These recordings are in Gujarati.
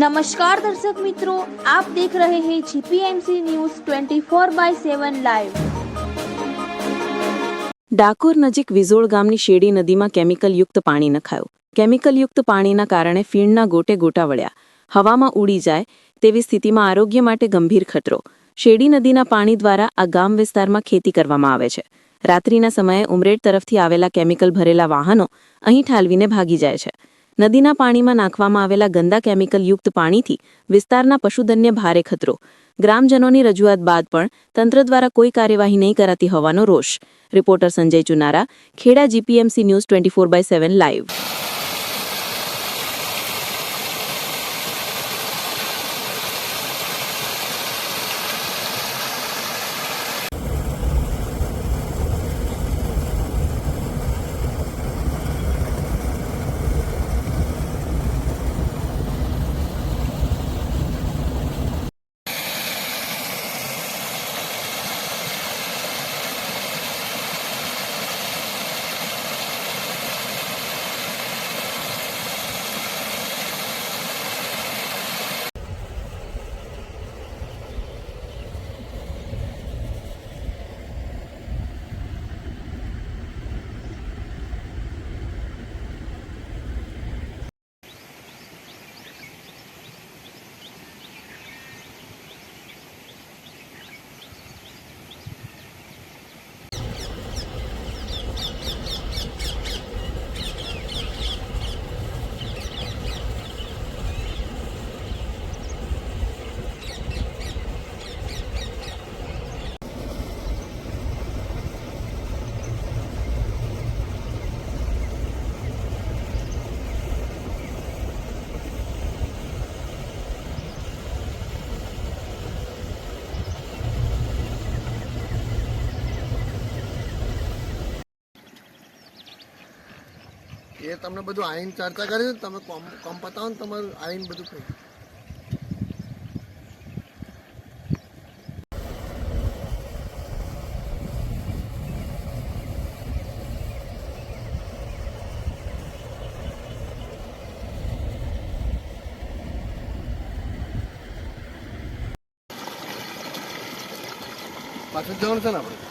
નમસ્કાર દર્શક મિત્રો આપ દેખ રહે હૈ GPMC news 24 by 7 live Dakor નજીક વિઝોળ ગામની શેડી નદીમાં કેમિકલ યુક્ત પાણી નખાયું. કેમિકલ યુક્ત પાણીના કારણે ફીણના ગોટે ગોટા વળ્યા. હવામાં ઉડી જાય તેવી સ્થિતિમાં આરોગ્ય માટે ગંભીર ખતરો. શેડી નદીના પાણી દ્વારા આ ગામ વિસ્તારમાં ખેતી કરવામાં આવે છે. રાત્રિના સમયે ઉમરેડ તરફથી આવેલા કેમિકલ ભરેલા વાહનો અહીં ઠાલવીને ભાગી જાય છે. નદીના પાણીમાં નાખવામાં આવેલા ગંદા કેમિકલયુક્ત પાણીથી વિસ્તારના પશુધન્ય ભારે ખતરો. ગ્રામજનોની રજૂઆત બાદ પણ તંત્ર દ્વારા કોઈ કાર્યવાહી નહીં કરાતી હોવાનો રોષ. Reporter Sanjay Chunara, Kheda GPMC news twenty four by seven live એ તમને બધું આઈન ચર્ચા કરી છે, તમે કોમ કોમ પતાવો ને તમારું આઈન બધું કહી. પાછું જવાનું છે ને આપણે?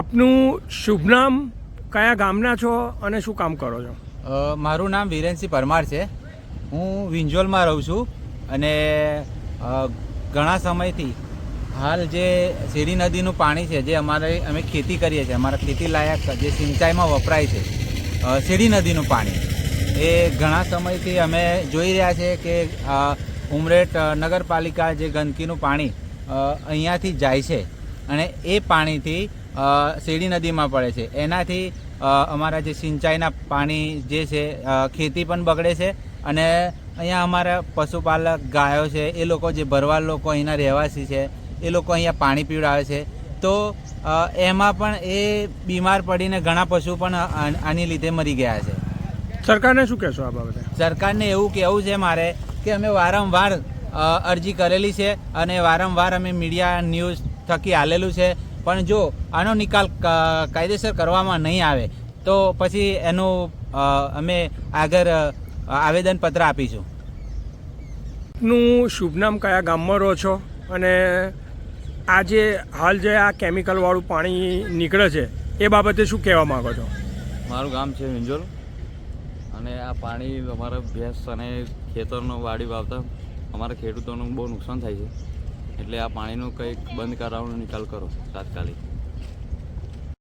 આપનું શુભ નામ, કયા ગામના છો અને શું કામ કરો છો? મારું નામ વિરેનસિંહ પરમાર છે. હું વિંજોલમાં રહું છું અને ઘણા સમયથી હાલ જે શેરી નદીનું પાણી છે, જે અમારે, અમે ખેતી કરીએ છીએ, અમારા ખેતી લાયક જે સિંચાઈમાં વપરાય છે શેરી નદીનું પાણી. એ ઘણા સમયથી અમે જોઈ રહ્યા છે કે ઉમરેટ નગરપાલિકા જે ગંદકીનું પાણી અહીંયાથી જાય છે. અને એ પાણીથી શેરડી નદીમાં પડે છે. એનાથી અમારા જે સિંચાઈના પાણી જે છે ખેતી પણ બગડે છે અને અહીંયા અમારા પશુપાલક ગાયો છે એ લોકો જે ભરવાડ લોકો અહીંના રહેવાસી છે એ લોકો અહીંયા પાણી પીવડાવે છે. તો એમાં પણ એ બીમાર પડીને ઘણા પશુ પણ આની લીધે મરી ગયા છે. સરકારને શું કહેશો આ બાબતે? સરકારને એવું કહેવું છે મારે કે અમે વારંવાર અરજી કરેલી છે અને વારંવાર અમે મીડિયા ન્યૂઝ થકી આલેલું છે. પણ જો આનો નિકાલ કાયદેસર કરવામાં નહીં આવે તો પછી એનું અમે આગળ આવેદનપત્ર આપીશું. નું શુભ નામ કયા ગામમાં રહો છો? અને આ જે હાલ જે આ કેમિકલવાળું પાણી નીકળે છે એ બાબતે શું કહેવા માગો છો? મારું ગામ છે મિંજોલ અને આ પાણી અમારા ભેંસ અને ખેતરનો વાડી વાવતા અમારા ખેડૂતોનું બહુ નુકસાન થાય છે. એટલે આ પાણીનું કંઈક બંધ કરાવવાનો નિકાલ કરો તાત્કાલિક.